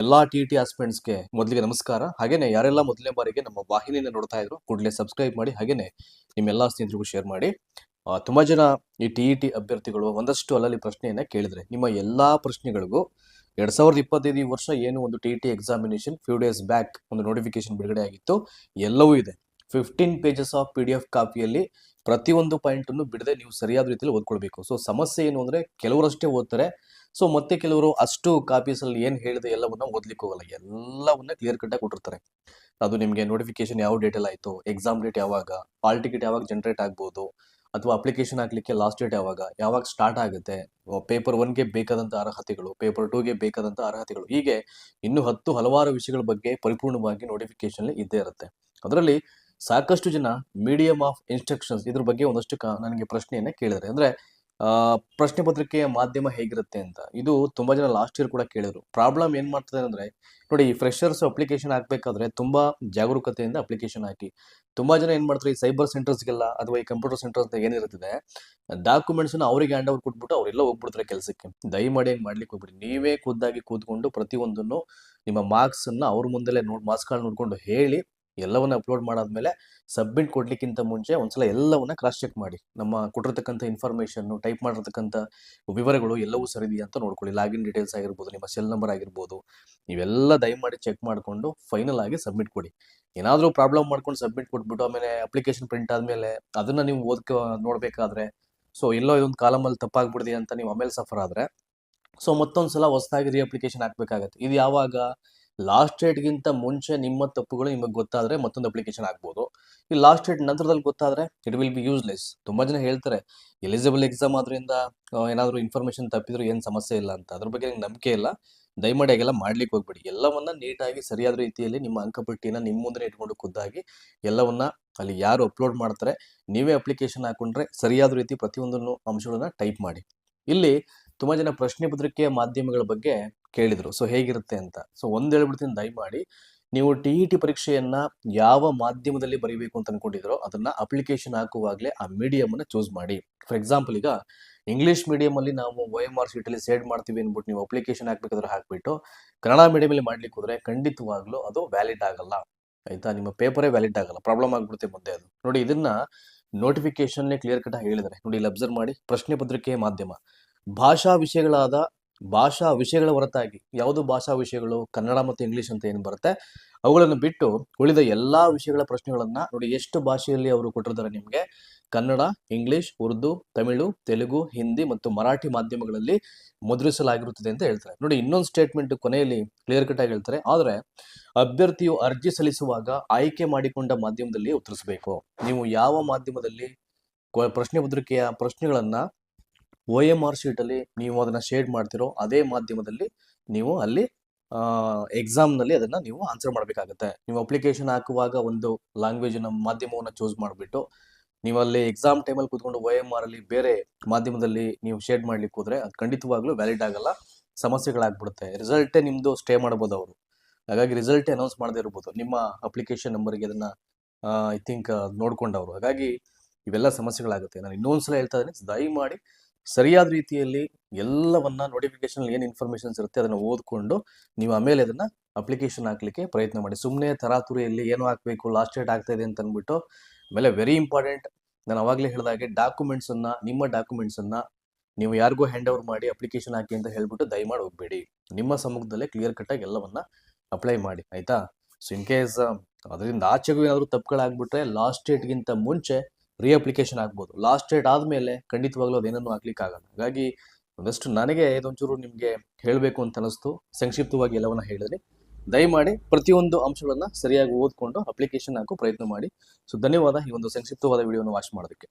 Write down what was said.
ಎಲ್ಲಾ T T ಆಸ್ಪೆಂಟ್ಸ್ಗೆ ಮೊದಲಿಗೆ ನಮಸ್ಕಾರ. ಹಾಗೇನೆ ಯಾರೆಲ್ಲ ಮೊದಲನೇ ಬಾರಿಗೆ ನಮ್ಮ ವಾಹಿನಿಯನ್ನು ನೋಡ್ತಾ ಇದ್ರು ಕೂಡಲೇ ಸಬ್ಸ್ಕ್ರೈಬ್ ಮಾಡಿ, ಹಾಗೇನೆ ನಿಮ್ಮೆಲ್ಲಾ ಸ್ನೇಹಿತರಿಗೂ ಶೇರ್ ಮಾಡಿ. ತುಂಬಾ ಜನ ಈ ಟಿ ಇ ಟಿ ಅಭ್ಯರ್ಥಿಗಳು ಒಂದಷ್ಟು ಅಲ್ಲಲ್ಲಿ ಪ್ರಶ್ನೆಯನ್ನ ಕೇಳಿದ್ರೆ, ನಿಮ್ಮ ಎಲ್ಲಾ ಪ್ರಶ್ನೆಗಳಿಗೂ ಎರಡ್ ಸಾವಿರದ ಇಪ್ಪತ್ತೈದು ವರ್ಷ ಏನು ಒಂದು T T examination few days back ಒಂದು ನೋಟಿಫಿಕೇಶನ್ ಬಿಡುಗಡೆ ಆಗಿತ್ತು, ಎಲ್ಲವೂ ಇದೆ. Fifteen pages of P D F ಕಾಪಿಯಲ್ಲಿ ಪ್ರತಿಯೊಂದು ಪಾಯಿಂಟ್ ಅನ್ನು ಬಿಡದೆ ನೀವು ಸರಿಯಾದ ರೀತಿಯಲ್ಲಿ ಓದ್ಕೊಳ್ಬೇಕು. ಸೊ ಸಮಸ್ಯೆ ಏನು ಅಂದ್ರೆ ಕೆಲವರಷ್ಟೇ ಓದ್ತಾರೆ. ಸೊ ಮತ್ತೆ ಕೆಲವರು ಅಷ್ಟು ಕಾಪೀಸ್ ಅಲ್ಲಿ ಏನ್ ಹೇಳಿದೆ ಎಲ್ಲವನ್ನ ಓದ್ಲಿಕ್ಕೆ ಹೋಗಲ್ಲ. ಎಲ್ಲವನ್ನ ಕ್ಲಿಯರ್ ಕಟ್ಟಾಗಿ ಕೊಟ್ಟಿರ್ತಾರೆ. ಅದು ನಿಮಗೆ ನೋಟಿಫಿಕೇಶನ್ ಯಾವ ಡೇಟ್ ಎಲ್ಲ ಆಯ್ತು ಎಕ್ಸಾಮ್ ಡೇಟ್ ಯಾವಾಗ ಹಾಲ್ ಟಿಕೆಟ್ ಯಾವಾಗ ಜನ್ರೇಟ್ ಆಗ್ಬೋದು, ಅಥವಾ ಅಪ್ಲಿಕೇಶನ್ ಹಾಕ್ಲಿಕ್ಕೆ ಲಾಸ್ಟ್ ಡೇಟ್ ಯಾವಾಗ ಯಾವಾಗ ಸ್ಟಾರ್ಟ್ ಆಗುತ್ತೆ ಪೇಪರ್ ಒನ್ಗೆ ಬೇಕಾದಂತ ಅರ್ಹತೆಗಳು ಪೇಪರ್ ಟೂಗೆ ಬೇಕಾದಂಥ ಅರ್ಹತೆಗಳು. ಹೀಗೆ ಇನ್ನು ಹತ್ತು ಹಲವಾರು ವಿಷಯಗಳ ಬಗ್ಗೆ ಪರಿಪೂರ್ಣವಾಗಿ ನೋಟಿಫಿಕೇಶನ್ ಇದ್ದೇ ಇರುತ್ತೆ. ಅದರಲ್ಲಿ ಸಾಕಷ್ಟು ಜನ ಮೀಡಿಯಂ ಆಫ್ ಇನ್ಸ್ಟ್ರಕ್ಷನ್ಸ್ ಇದ್ರ ಬಗ್ಗೆ ಒಂದಷ್ಟು ನನಗೆ ಪ್ರಶ್ನೆಯನ್ನು ಕೇಳಿದರೆ. ಅಂದರೆ ಪ್ರಶ್ನೆ ಪತ್ರಿಕೆಯ ಮಾಧ್ಯಮ ಹೇಗಿರುತ್ತೆ ಅಂತ. ಇದು ತುಂಬ ಜನ ಲಾಸ್ಟ್ ಇಯರ್ ಕೂಡ ಕೇಳಿದ್ರು. ಪ್ರಾಬ್ಲಮ್ ಏನು ಮಾಡ್ತದೆ ಅಂದರೆ, ನೋಡಿ ಈ ಫ್ರೆಶರ್ಸ್ ಅಪ್ಲಿಕೇಶನ್ ಹಾಕಬೇಕಾದ್ರೆ ತುಂಬ ಜಾಗರೂಕತೆಯಿಂದ ಅಪ್ಲಿಕೇಶನ್ ಹಾಕಿ. ತುಂಬ ಜನ ಏನು ಮಾಡ್ತಾರೆ, ಈ ಸೈಬರ್ ಸೆಂಟರ್ಸ್ಗೆಲ್ಲ ಅಥವಾ ಈ ಕಂಪ್ಯೂಟರ್ ಸೆಂಟರ್ಸ್ ಅಂತ ಏನಿರುತ್ತದೆ ಡಾಕ್ಯುಮೆಂಟ್ಸ್ ಅವರಿಗೆ ಹ್ಯಾಂಡ್ ಓವರ್ ಕೊಟ್ಬಿಟ್ಟು ಅವರೆಲ್ಲ ಹೋಗ್ಬಿಡ್ತಾರೆ ಕೆಲಸಕ್ಕೆ. ದಯಮಾಡಿ ಏನು ಮಾಡ್ಲಿಕ್ಕೆ ಹೋಗ್ಬಿಡಿ. ನೀವೇ ಖುದ್ದಾಗಿ ಕೂತ್ಕೊಂಡು ಪ್ರತಿಯೊಂದನ್ನು ನಿಮ್ಮ ಮಾರ್ಕ್ಸನ್ನು ಅವ್ರ ಮುಂದೆಲೇ ನೋಡಿ ಮಾರ್ಕ್ಸ್ಗಳನ್ನ ನೋಡ್ಕೊಂಡು ಹೇಳಿ ಎಲ್ಲವನ್ನ ಅಪ್ಲೋಡ್ ಮಾಡಾದ್ಮೇಲೆ ಸಬ್ಮಿಟ್ ಕೊಡ್ಲಿಕ್ಕಿಂತ ಮುಂಚೆ ಒಂದ್ಸಲ ಎಲ್ಲವನ್ನ ಕ್ರಾಸ್ ಚೆಕ್ ಮಾಡಿ. ನಮ್ಮ ಕೊಟ್ಟಿರ್ತಕ್ಕಂಥ ಇನ್ಫಾರ್ಮೇಶನ್ ಟೈಪ್ ಮಾಡಿರ್ತಕ್ಕಂಥ ವಿವರಗಳು ಎಲ್ಲವೂ ಸರಿದೆಯಾ ಅಂತ ನೋಡ್ಕೊಳ್ಳಿ. ಲಾಗಿನ್ ಡೀಟೇಲ್ಸ್ ಆಗಿರ್ಬೋದು, ನಿಮ್ಮ ಸೆಲ್ ನಂಬರ್ ಆಗಿರ್ಬೋದು, ಇವೆಲ್ಲ ದಯಮಾಡಿ ಚೆಕ್ ಮಾಡಿಕೊಂಡು ಫೈನಲ್ ಆಗಿ ಸಬ್ಮಿಟ್ ಕೊಡಿ. ಏನಾದರೂ ಪ್ರಾಬ್ಲಮ್ ಮಾಡ್ಕೊಂಡು ಸಬ್ಮಿಟ್ ಕೊಟ್ಬಿಟ್ಟು ಆಮೇಲೆ ಅಪ್ಲಿಕೇಶನ್ ಪ್ರಿಂಟ್ ಆದಮೇಲೆ ಅದನ್ನು ನೀವು ಓದ್ಕೊ, ನೋಡಬೇಕಾದ್ರೆ ಸೊ ಎಲ್ಲೋ ಇದೊಂದು ಕಾಲಮಲ್ಲಿ ತಪ್ಪಾಗ್ಬಿಡ್ದಿ ಅಂತ ನೀವು ಆಮೇಲೆ ಸಫರ್ ಆದರೆ ಸೊ ಮತ್ತೊಂದು ಸಲ ಹೊಸದಾಗಿ ರೀ ಅಪ್ಲಿಕೇಶನ್ ಹಾಕ್ಬೇಕಾಗತ್ತೆ. ಇದು ಯಾವಾಗ? ಲಾಸ್ಟ್ ಡೇಟ್ಗಿಂತ ಮುಂಚೆ ನಿಮ್ಮ ತಪ್ಪುಗಳು ನಿಮಗೆ ಗೊತ್ತಾದರೆ ಮತ್ತೊಂದು ಅಪ್ಲಿಕೇಶನ್ ಆಗ್ಬೋದು. ಈ ಲಾಸ್ಟ್ ಡೇಟ್ ನಂತರದಲ್ಲಿ ಗೊತ್ತಾದರೆ ಇಟ್ ವಿಲ್ ಬಿ ಯೂಸ್ಲೆಸ್ ತುಂಬ ಜನ ಹೇಳ್ತಾರೆ ಎಲಿಜಿಬಲ್ ಎಕ್ಸಾಮ್ ಆದ್ರಿಂದ ಏನಾದರೂ ಇನ್ಫಾರ್ಮೇಷನ್ ತಪ್ಪಿದ್ರು ಏನು ಸಮಸ್ಯೆ ಇಲ್ಲ ಅಂತ. ಅದ್ರ ಬಗ್ಗೆ ನಂಗೆ ನಂಬಿಕೆ ಇಲ್ಲ. ದಯಮಾಡಿ ಆಗೆಲ್ಲ ಮಾಡ್ಲಿಕ್ಕೆ ಹೋಗ್ಬೇಡಿ. ಎಲ್ಲವನ್ನ ನೀಟಾಗಿ ಸರಿಯಾದ ರೀತಿಯಲ್ಲಿ ನಿಮ್ಮ ಅಂಕಪಟ್ಟಿನ ನಿಮ್ಮ ಮುಂದೆ ಇಟ್ಕೊಂಡು ಖುದ್ದಾಗಿ ಎಲ್ಲವನ್ನ ಅಲ್ಲಿ ಯಾರು ಅಪ್ಲೋಡ್ ಮಾಡ್ತಾರೆ, ನೀವೇ ಅಪ್ಲಿಕೇಶನ್ ಹಾಕೊಂಡ್ರೆ ಸರಿಯಾದ ರೀತಿ ಪ್ರತಿಯೊಂದನ್ನು ಅಂಶಗಳನ್ನ ಟೈಪ್ ಮಾಡಿ. ಇಲ್ಲಿ ತುಂಬಾ ಜನ ಪ್ರಶ್ನೆ ಪತ್ರಿಕೆಯ ಮಾಧ್ಯಮಗಳ ಬಗ್ಗೆ ಕೇಳಿದ್ರು. ಸೊ ಹೇಗಿರುತ್ತೆ ಅಂತ. ಸೊ ಒಂದ್ ಹೇಳ್ಬಿಡ್ತೀನಿ ದಯಮಾಡಿ, ನೀವು ಟಿ ಇ ಟಿ ಪರೀಕ್ಷೆಯನ್ನ ಯಾವ ಮಾಧ್ಯಮದಲ್ಲಿ ಬರೀಬೇಕು ಅಂತ ಅನ್ಕೊಂಡಿದ್ರೋ ಅದನ್ನ ಅಪ್ಲಿಕೇಶನ್ ಹಾಕುವಾಗಲೇ ಆ ಮೀಡಿಯಂ ಅನ್ನ ಚೂಸ್ ಮಾಡಿ. ಫಾರ್ ಎಕ್ಸಾಂಪಲ್ ಈಗ ಇಂಗ್ಲಿಷ್ ಮೀಡಿಯಂ ಅಲ್ಲಿ ನಾವು ವೈ ಎಂ ಆರ್ ಅಲ್ಲಿ ಸೇಡ್ ಮಾಡ್ತೀವಿ ಅನ್ಬಿಟ್ಟು ನೀವು ಅಪ್ಲಿಕೇಶನ್ ಹಾಕ್ಬೇಕಾದ್ರೆ ಹಾಕ್ಬಿಟ್ಟು, ಕನ್ನಡ ಮೀಡಿಯಂ ಅಲ್ಲಿ ಮಾಡ್ಲಿಕ್ಕೆ ಹೋದ್ರೆ ಖಂಡಿತವಾಗ್ಲೂ ಅದು ವ್ಯಾಲಿಡ್ ಆಗಲ್ಲ. ಆಯ್ತಾ? ನಿಮ್ಮ ಪೇಪರೇ ವ್ಯಾಲಿಡ್ ಆಗಲ್ಲ. ಪ್ರಾಬ್ಲಮ್ ಆಗ್ಬಿಡುತ್ತೆ ಮುಂದೆ ಅದು. ನೋಡಿ, ಇದನ್ನ ನೋಟಿಫಿಕೇಶನ್ ಕ್ಲಿಯರ್ ಕಟ್ ಹೇಳಿದ್ರೆ ನೋಡಿ, ಇಲ್ಲಿ ಅಬ್ಸರ್ವ್ ಮಾಡಿ. ಪ್ರಶ್ನೆ ಪತ್ರಿಕೆ ಮಾಧ್ಯಮ. ಭಾಷಾ ವಿಷಯಗಳಾದ ಭಾಷಾ ವಿಷಯಗಳ ಹೊರತಾಗಿ ಯಾವುದು ಭಾಷಾ ವಿಷಯಗಳು, ಕನ್ನಡ ಮತ್ತು ಇಂಗ್ಲಿಷ್ ಅಂತ ಏನು ಬರುತ್ತೆ? ಅವುಗಳನ್ನು ಬಿಟ್ಟು ಉಳಿದ ಎಲ್ಲ ವಿಷಯಗಳ ಪ್ರಶ್ನೆಗಳನ್ನು ನೋಡಿ ಎಷ್ಟು ಭಾಷೆಯಲ್ಲಿ ಅವರು ಕೊಟ್ಟಿರ್ತಾರೆ ನಿಮಗೆ? ಕನ್ನಡ, ಇಂಗ್ಲಿಷ್, ಉರ್ದು, ತಮಿಳು, ತೆಲುಗು, ಹಿಂದಿ ಮತ್ತು ಮರಾಠಿ ಮಾಧ್ಯಮಗಳಲ್ಲಿ ಮುದ್ರಿಸಲಾಗಿರುತ್ತದೆ ಅಂತ ಹೇಳ್ತಾರೆ. ನೋಡಿ ಇನ್ನೊಂದು ಸ್ಟೇಟ್ಮೆಂಟ್ ಕೊನೆಯಲ್ಲಿ ಕ್ಲಿಯರ್ ಕಟ್ ಆಗಿ ಹೇಳ್ತಾರೆ. ಆದರೆ ಅಭ್ಯರ್ಥಿಯು ಅರ್ಜಿ ಸಲ್ಲಿಸುವಾಗ ಆಯ್ಕೆ ಮಾಡಿಕೊಂಡ ಮಾಧ್ಯಮದಲ್ಲಿ ಉತ್ತರಿಸಬೇಕು. ನೀವು ಯಾವ ಮಾಧ್ಯಮದಲ್ಲಿ ಪ್ರಶ್ನೆ ಪತ್ರಿಕೆಯ ಪ್ರಶ್ನೆಗಳನ್ನ ಒ ಎಂ ಆರ್ ಶೀಟ್ ಅಲ್ಲಿ ನೀವು ಅದನ್ನ ಶೇಡ್ ಮಾಡ್ತಿರೋ ಅದೇ ಮಾಧ್ಯಮದಲ್ಲಿ ನೀವು ಅಲ್ಲಿ ಎಕ್ಸಾಮ್ನಲ್ಲಿ ಅದನ್ನ ನೀವು ಆನ್ಸರ್ ಮಾಡಬೇಕಾಗುತ್ತೆ. ನೀವು ಅಪ್ಲಿಕೇಶನ್ ಹಾಕುವಾಗ ಒಂದು ಲ್ಯಾಂಗ್ವೇಜ್ ಮಾಧ್ಯಮವನ್ನ ಚೂಸ್ ಮಾಡಿಬಿಟ್ಟು, ನೀವು ಅಲ್ಲಿ ಎಕ್ಸಾಮ್ ಟೈಮಲ್ಲಿ ಕೂತ್ಕೊಂಡು ಒ ಎಂ ಆರ್ ಅಲ್ಲಿ ಬೇರೆ ಮಾಧ್ಯಮದಲ್ಲಿ ನೀವು ಶೇಡ್ ಮಾಡ್ಲಿಕ್ಕೆ ಹೋದ್ರೆ ಅದು ಖಂಡಿತವಾಗ್ಲೂ ವ್ಯಾಲಿಡ್ ಆಗಲ್ಲ, ಸಮಸ್ಯೆಗಳಾಗ್ಬಿಡುತ್ತೆ. ರಿಸಲ್ಟೇ ನಿಮ್ದು ಸ್ಟೇ ಮಾಡ್ಬೋದು ಅವರು. ಹಾಗಾಗಿ ರಿಸಲ್ಟ್ ಅನೌನ್ಸ್ ಮಾಡದೇ ಇರ್ಬೋದು. ನಿಮ್ಮ ಅಪ್ಲಿಕೇಶನ್ ನಂಬರ್ಗೆ ಅದನ್ನ ಐ ಥಿಂಕ್ ನೋಡ್ಕೊಂಡವರು. ಹಾಗಾಗಿ ಇವೆಲ್ಲ ಸಮಸ್ಯೆಗಳಾಗುತ್ತೆ. ನಾನು ಇನ್ನೊಂದ್ಸಲ ಹೇಳ್ತಾ ಇದ್ದೀನಿ, ದಯಮಾಡಿ ಸರಿಯಾದ ರೀತಿಯಲ್ಲಿ ಎಲ್ಲವನ್ನ ನೋಟಿಫಿಕೇಶನ್ ಏನು ಇನ್ಫಾರ್ಮೇಶನ್ಸ್ ಇರುತ್ತೆ ಅದನ್ನು ಓದ್ಕೊಂಡು ನೀವು ಆಮೇಲೆ ಅದನ್ನ ಅಪ್ಲಿಕೇಶನ್ ಹಾಕ್ಲಿಕ್ಕೆ ಪ್ರಯತ್ನ ಮಾಡಿ. ಸುಮ್ಮನೆ ತರಾತುರಿಯಲ್ಲಿ ಏನು ಹಾಕ್ಬೇಕು ಲಾಸ್ಟ್ ಡೇಟ್ ಆಗ್ತಾ ಇದೆ ಅಂತ ಅಂದ್ಬಿಟ್ಟು ಆಮೇಲೆ ವೆರಿ ಇಂಪಾರ್ಟೆಂಟ್ ನಾನು ಅವಾಗಲೇ ಹೇಳಿದಾಗೆ ಡಾಕ್ಯುಮೆಂಟ್ಸ್ ಅನ್ನ, ನಿಮ್ಮ ಡಾಕ್ಯುಮೆಂಟ್ಸ್ ಅನ್ನ ನೀವು ಯಾರಿಗೂ ಹ್ಯಾಂಡ್ ಓವರ್ ಮಾಡಿ ಅಪ್ಲಿಕೇಶನ್ ಹಾಕಿ ಅಂತ ಹೇಳ್ಬಿಟ್ಟು ದಯಮಾಡಿ ಹೋಗ್ಬೇಡಿ ನಿಮ್ಮ ಸಮ್ಮುಖದಲ್ಲೇ ಕ್ಲಿಯರ್ ಕಟ್ ಆಗಿ ಎಲ್ಲವನ್ನ ಅಪ್ಲೈ ಮಾಡಿ. ಆಯ್ತಾ? ಸೊ ಇನ್ ಕೇಸ್ ಅದರಿಂದ ಆಚೆಗೂ ಏನಾದರೂ ತಪ್ಪುಗಳಾಗ್ಬಿಟ್ರೆ ಲಾಸ್ಟ್ ಡೇಟ್ಗಿಂತ ಮುಂಚೆ ರೀ ಅಪ್ಲಿಕೇಶನ್ ಆಗ್ಬೋದು. ಲಾಸ್ಟ್ ಡೇಟ್ ಆದಮೇಲೆ ಖಂಡಿತವಾಗ್ಲೂ ಅದೇನನ್ನು ಹಾಕ್ಲಿಕ್ಕೆ ಆಗಲ್ಲ. ಹಾಗಾಗಿ ಒಂದಷ್ಟು ನನಗೆ ಇದೊಂಚೂರು ನಿಮಗೆ ಹೇಳಬೇಕು ಅಂತ ಅನಿಸ್ತು ಸಂಕ್ಷಿಪ್ತವಾಗಿ ಎಲ್ಲವನ್ನ ಹೇಳಿದ್ರಿ ದಯಮಾಡಿ ಪ್ರತಿಯೊಂದು ಅಂಶಗಳನ್ನ ಸರಿಯಾಗಿ ಓದ್ಕೊಂಡು ಅಪ್ಲಿಕೇಶನ್ ಹಾಕೋ ಪ್ರಯತ್ನ ಮಾಡಿ. ಸೊ ಧನ್ಯವಾದ ಈ ಒಂದು ಸಂಕ್ಷಿಪ್ತವಾದ ವಿಡಿಯೋನ ವಾಚ್ ಮಾಡೋದಕ್ಕೆ.